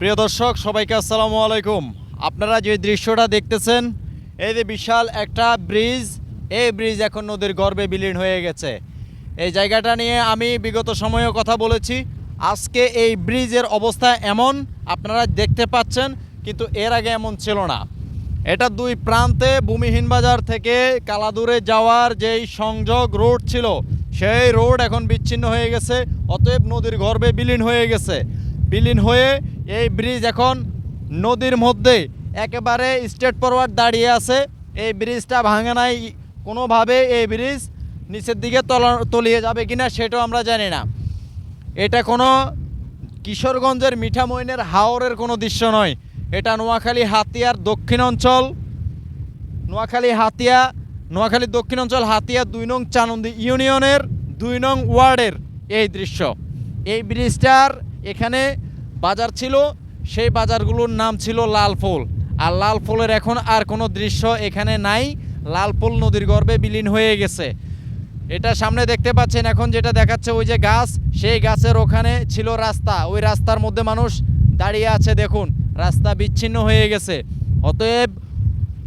প্রিয় দর্শক, সবাইকে আসসালামু আলাইকুম। আপনারা যে দৃশ্যটা দেখতেছেন, এই যে বিশাল একটা ব্রিজ, এই ব্রিজ এখন নদীর গর্ভে বিলীন হয়ে গেছে। এই জায়গাটা নিয়ে আমি বিগত সময়েও কথা বলেছি। আজকে এই ব্রিজের অবস্থা এমন, আপনারা দেখতে পাচ্ছেন, কিন্তু এর আগে এমন ছিল না। এটা দুই প্রান্তে ভূমিহীন বাজার থেকে কালাদুরে যাওয়ার যেই সংযোগ রোড ছিল, সেই রোড এখন বিচ্ছিন্ন হয়ে গেছে, অতএব নদীর গর্ভে বিলীন হয়ে গেছে। বিলীন হয়ে এই ব্রিজ এখন নদীর মধ্যে একেবারে স্টেট ফরওয়ার্ড দাঁড়িয়ে আছে। এই ব্রিজটা ভাঙে নাই। কোনোভাবে এই ব্রিজ নিচের দিকে তলা, তলিয়ে যাবে কিনা সেটাও আমরা জানি না। এটা কোনো কিশোরগঞ্জের মিঠামইনের হাওরের কোনো দৃশ্য নয়। এটা নোয়াখালী, হাতিয়ার, দক্ষিণ অঞ্চল। নোয়াখালী, হাতিয়া, নোয়াখালী, দক্ষিণ অঞ্চল, হাতিয়া, দুই নং চানন্দি ইউনিয়নের, দুই নং ওয়ার্ডের এই দৃশ্য। এই ব্রিজটার এখানে বাজার ছিল, সেই বাজারগুলোর নাম ছিল লাল ফুল। আর লাল ফুলের এখন আর কোনো দৃশ্য এখানে নাই। লাল ফুল নদীর গর্ভে বিলীন হয়ে গেছে। এটা সামনে দেখতে পাচ্ছেন, এখন যেটা দেখাচ্ছে ওই যে গাছ, সেই গাছের ওখানে ছিল রাস্তা। ওই রাস্তার মধ্যে মানুষ দাঁড়িয়ে আছে, দেখুন, রাস্তা বিচ্ছিন্ন হয়ে গেছে। অতএব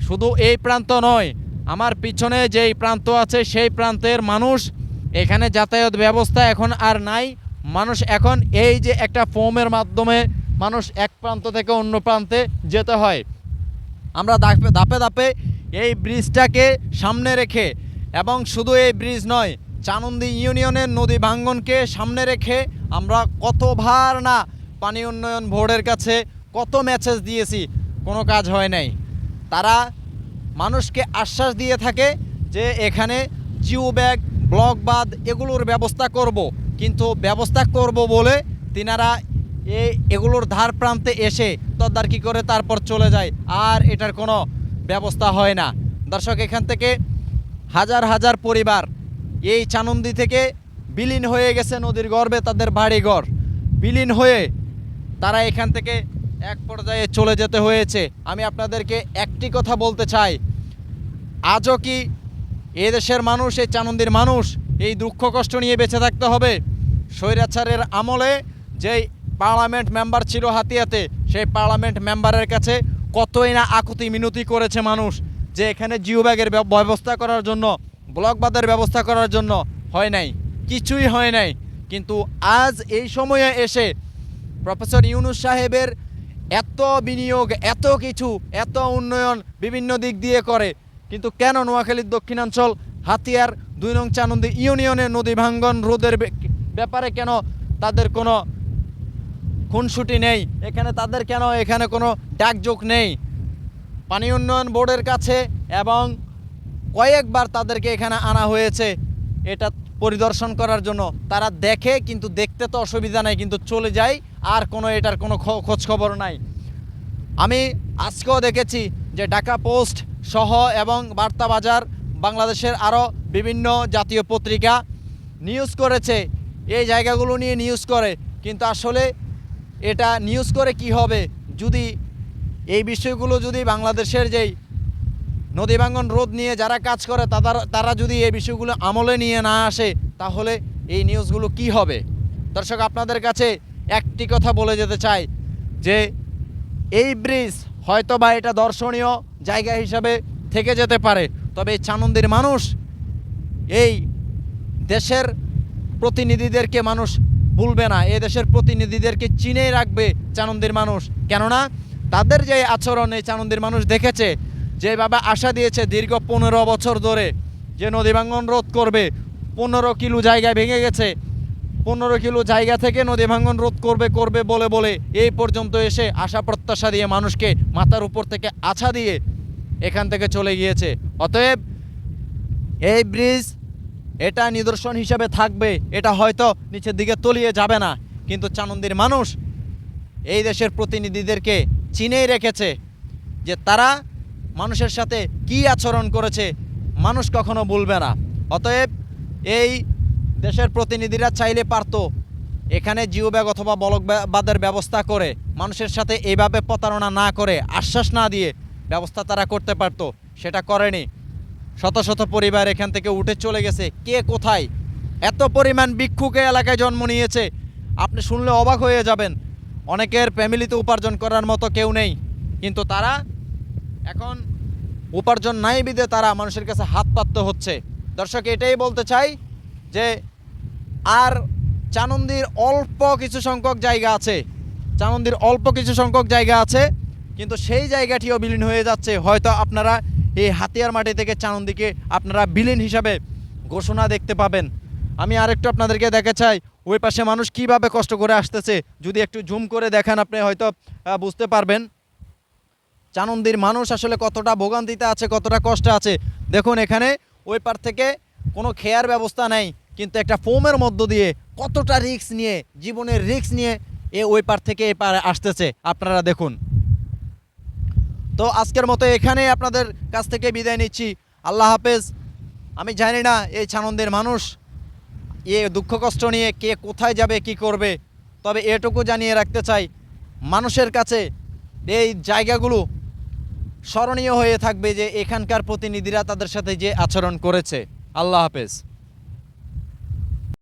শুধু এই প্রান্ত নয়, আমার পিছনে যেই প্রান্ত আছে, সেই প্রান্তের মানুষ এখানে যাতায়াত ব্যবস্থা এখন আর নাই। মানুষ এখন এই যে একটা ফোমের মাধ্যমে মানুষ এক প্রান্ত থেকে অন্য প্রান্তে যেতে হয়। আমরা দাপে ধাপে ধাপে এই ব্রিজটাকে সামনে রেখে এবং শুধু এই ব্রিজ নয়, চানন্দি ইউনিয়নের নদী ভাঙ্গনকে সামনে রেখে আমরা কতবার না পানি উন্নয়ন বোর্ডের কাছে কত মেসেজ দিয়েছি, কোনো কাজ হয় নাই। তারা মানুষকে আশ্বাস দিয়ে থাকে যে এখানে জিও ব্যাগ, ব্লক বাদ এগুলোর ব্যবস্থা করব। কিন্তু ব্যবস্থা করব বলে তিনারা এগুলোর ধার প্রান্তে এসে তদারকি করে তারপর চলে যায়। আর এটার কোনো ব্যবস্থা হয় না। দর্শক, এখান থেকে হাজার হাজার পরিবার এই চানন্দি থেকে বিলীন হয়ে গেছে নদীর গর্ভে, তাদের বাড়িঘর। বিলীন হয়ে তারা এখান থেকে এক পর্যায়ে চলে যেতে হয়েছে। আমি আপনাদেরকে একটি কথা বলতে চাই। আজও কি এদেশের মানুষ, এই চানন্দির মানুষ এই দুঃখ কষ্ট নিয়ে বেঁচে থাকতে হবে। স্বৈরাচারের আমলে যেই পার্লামেন্ট মেম্বার ছিল হাতিয়াতে, সেই পার্লামেন্ট মেম্বারের কাছে কতই না আকুতি মিনতি করেছে মানুষ যে এখানে জিও ব্যাগের ব্যবস্থা করার জন্য, ব্লকবাদের ব্যবস্থা করার জন্য হয় নাই। কিছুই হয় নাই। কিন্তু আজ এই সময়ে এসে প্রফেসর ইউনুস সাহেবের এত বিনিয়োগ, এত কিছু, এত উন্নয়ন বিভিন্ন দিক দিয়ে করে। কিন্তু কেন নোয়াখালীর দক্ষিণাঞ্চল হাতিয়ার, দুই নং চানন্দি ইউনিয়নের নদী ভাঙ্গন রোধের ব্যাপারে কেন তাদের কোনো খুনসুটি নেই? এখানে তাদের কেন এখানে কোনো ডাকযোগ নেই? পানি উন্নয়ন বোর্ডের কাছে এবং কয়েকবার তাদেরকে এখানে আনা হয়েছে এটা পরিদর্শন করার জন্য। তারা দেখে, কিন্তু দেখতে তো অসুবিধা নাই, কিন্তু চলে যায়, আর কোনো এটার কোনো খ- খোঁজ খবর নাই। আমি আজকেও দেখেছি যে ঢাকা পোস্ট সহ এবং বার্তা বাজার বাংলাদেশের আরও বিভিন্ন জাতীয় পত্রিকা নিউজ করেছে। এই জায়গাগুলো নিয়ে নিউজ করে। কিন্তু আসলে এটা নিউজ করে কি হবে? যদি এই বিষয়গুলো যদি বাংলাদেশের যেই নদী ভাঙ্গন রোধ নিয়ে যারা কাজ করে, তাদের, তারা যদি এই বিষয়গুলো আমলে নিয়ে না আসে, তাহলে এই নিউজগুলো কি হবে? দর্শক, আপনাদের কাছে একটি কথা বলে যেতে চাই, যে এই ব্রিজ হয়তো বা এটা দর্শনীয় জায়গা হিসাবে থেকে যেতে পারে। তবে এই চানন্দির মানুষ, এই দেশের প্রতিনিধিদেরকে মানুষ ভুলবে না এ দেশের প্রতিনিধিদেরকে চিনেই রাখবে চানন্দির মানুষ। কেননা তাদের যে আচরণ এই চানন্দির মানুষ দেখেছে যেভাবে আশা দিয়েছে দীর্ঘ পনেরো বছর ধরে যে নদী ভাঙ্গন রোধ করবে, পনেরো কিলো জায়গায় ভেঙে গেছে, পনেরো কিলো জায়গা থেকে নদী ভাঙ্গন রোধ করবে করবে বলে বলে এই পর্যন্ত এসে আশা প্রত্যাশা দিয়ে মানুষকে মাথার উপর থেকে আছা দিয়ে এখান থেকে চলে গিয়েছে। অতএব এই ব্রিজ এটা নিদর্শন হিসাবে থাকবে। এটা হয়তো নিচের দিকে তলিয়ে যাবে না। কিন্তু চানন্দির মানুষ এই দেশের প্রতিনিধিদেরকে চিনেই রেখেছে যে তারা মানুষের সাথে কি আচরণ করেছে, মানুষ কখনো ভুলবে না। অতএব এই দেশের প্রতিনিধিরা চাইলে পারতো এখানে জিও ব্যাগ অথবা বলক ব্যা- বাদের ব্যবস্থা করে মানুষের সাথে এইভাবে প্রতারণা না করে, আশ্বাস না দিয়ে ব্যবস্থা তারা করতে পারতো, সেটা করেনি। শত শত পরিবার এখান থেকে উঠে চলে গেছে। কে কোথায়? এত পরিমাণ ভিক্ষুকে এলাকায় জন্ম নিয়েছে। আপনি শুনলে অবাক হয়ে যাবেন। অনেকের ফ্যামিলিতে উপার্জন করার মতো কেউ নেই। কিন্তু তারা এখন উপার্জন নাই বিদে তারা মানুষের কাছে হাত পাততে হচ্ছে। দর্শক, এটাই বলতে চাই যে আর চানন্দির অল্প কিছু সংখ্যক জায়গা আছে। চানন্দির অল্প কিছু সংখ্যক জায়গা আছে। কিন্তু সেই জায়গাটিও বিলীন হয়ে যাচ্ছে। হয়তো আপনারা এই হাতিয়ার মাটি থেকে চানন্দিকে আপনারা বিলীন হিসাবে ঘোষণা দেখতে পাবেন। আমি আরেকটু আপনাদেরকে দেখে চাই, ওই পাশে মানুষ কীভাবে কষ্ট করে আসতেছে। যদি একটু জুম করে দেখেন, আপনি হয়তো বুঝতে পারবেন। চানন্দির মানুষ আসলে কতটা ভোগান্তিতে আছে, কতটা কষ্ট আছে। দেখুন, এখানে ওই পার থেকে কোনো খেয়ার ব্যবস্থা নেই, কিন্তু একটা ফোমের মধ্য দিয়ে কতটা রিস্ক নিয়ে, জীবনের রিস্ক নিয়ে এ ওই পার থেকে এ পারে আসতেছে। আপনারা দেখুন। তো আজকের মতো এখানে আপনাদের কাছ থেকে বিদায় নিচ্ছি। আল্লাহ হাফেজ। আমি জানি না এই ছানন্দের মানুষ, এ দুঃখ কষ্ট নিয়ে কে কোথায় যাবে, কি করবে, তবে এটুকু জানিয়ে রাখতে চাই, মানুষের কাছে এই জায়গাগুলো স্মরণীয় হয়ে থাকবে যে এখানকার প্রতিনিধিরা তাদের সাথে যে আচরণ করেছে। আল্লাহ হাফেজ।